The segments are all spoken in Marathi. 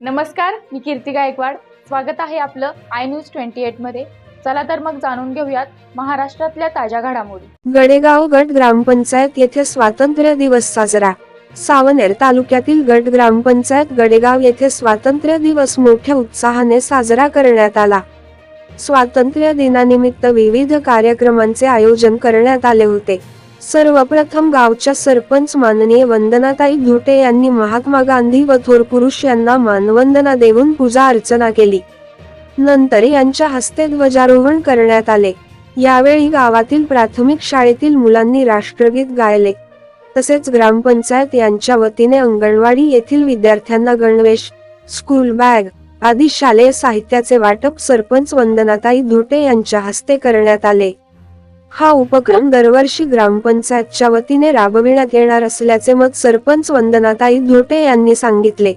नमस्कार मी कीर्ती गायकवाड. स्वागत आहे आपलं आय न्यूज ट्वेंटी एटमध्ये. चला तर मग जाणून घेऊयात महाराष्ट्रातल्या ताज्या घडामोडी. गडेगाव गट ग्रामपंचायत येथे स्वातंत्र्य दिवस साजरा. सावनेर तालुक्यातील गट ग्रामपंचायत गडेगाव येथे स्वातंत्र्य दिवस मोठ्या उत्साहाने साजरा करण्यात आला. स्वातंत्र्य दिनानिमित्त विविध कार्यक्रमांचे आयोजन करण्यात आले होते. सर्वप्रथम गावच्या सरपंच माननीय वंदनाताई धुटे यांनी महात्मा गांधी व थोर पुरुष यांना मानवंदना देऊन पूजा अर्चना केली. नंतर यांच्या हस्ते ध्वजारोहण करण्यात आले. यावेळी गावातील प्राथमिक शाळेतील मुलांनी राष्ट्रगीत गायले. तसेच ग्रामपंचायत यांच्या वतीने अंगणवाडी येथील विद्यार्थ्यांना गणवेश स्कूल बॅग आदी शालेय साहित्याचे वाटप सरपंच वंदनाताई धोटे यांच्या हस्ते करण्यात आले. हा उपक्रम दरवर्षी ग्रामपंचायतच्या वतीने राबविण्यात येणार असल्याचे मत सरपंच वंदनाताई धोटे यांनी सांगितले.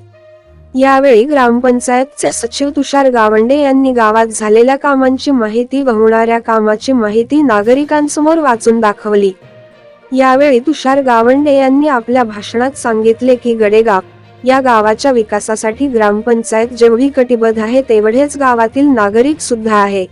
यावेळी ग्रामपंचायतचे सचिव तुषार गावंडे यांनी गावात झालेल्या कामांची माहिती व होणाऱ्या कामाची माहिती नागरिकांसमोर वाचून दाखवली. यावेळी तुषार गावंडे यांनी आपल्या भाषणात सांगितले की गडेगाव या गावाच्या विकासासाठी ग्रामपंचायत जेवढी कटिबद्ध आहे तेवढेच गावातील नागरिक सुद्धा आहे.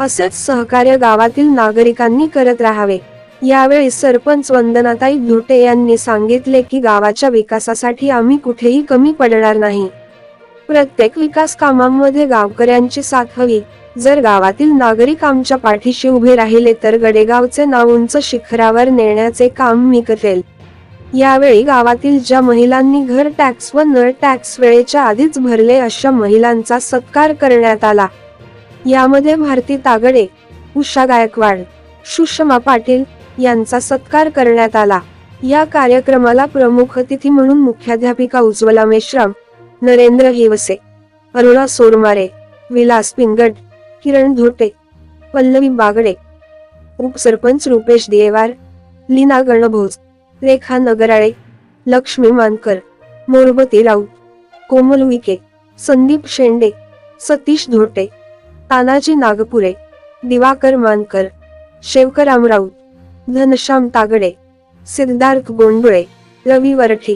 असेच सहकार्य गावातील नागरिकांनी करत राहावे. यावेळी सरपंच वंदनाताई धुटे यांनी सांगितले की गावाच्या विकासासाठी आम्ही कुठेही कमी पडणार नाही. प्रत्येक विकास कामांमध्ये गावकऱ्यांची साथ हवी. जर गावातील नागरिक आमच्या पाठीशी उभे राहिले तर गडेगावचे नाव उंच शिखरावर नेण्याचे काम मी करेल. यावेळी गावातील ज्या महिलांनी घर टॅक्स व नळ टॅक्स वेळेच्या आधीच भरले अशा महिलांचा सत्कार करण्यात आला. यामध्ये भारती तागडे उषा गायकवाड सुषमा पाटील यांचा सत्कार करण्यात आला. या कार्यक्रमाला प्रमुख अतिथी म्हणून मुख्याध्यापिका उज्ज्वला मेश्राम नरेंद्र हेवसे अरुणा सोरमारे विलास पिंगट किरण धोटे पल्लवी बागडे उपसरपंच रुपेश देवार लीना गणभोज रेखा नगराळे लक्ष्मी मानकर मोरबती राऊत कोमल विके संदीप शेंडे सतीश धोटे तानाजी नागपुरे दिवाकर मानकर शेवकराम राऊत धनश्याम तागडे सिद्धार्थ गोंडुळे रवी वरठी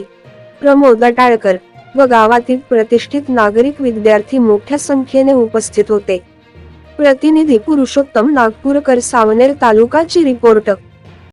प्रमोद अटाळकर व गावातील प्रतिष्ठित नागरिक विद्यार्थी मोठ्या संख्येने उपस्थित होते. प्रतिनिधी पुरुषोत्तम नागपूरकर सावनेर तालुकाची रिपोर्ट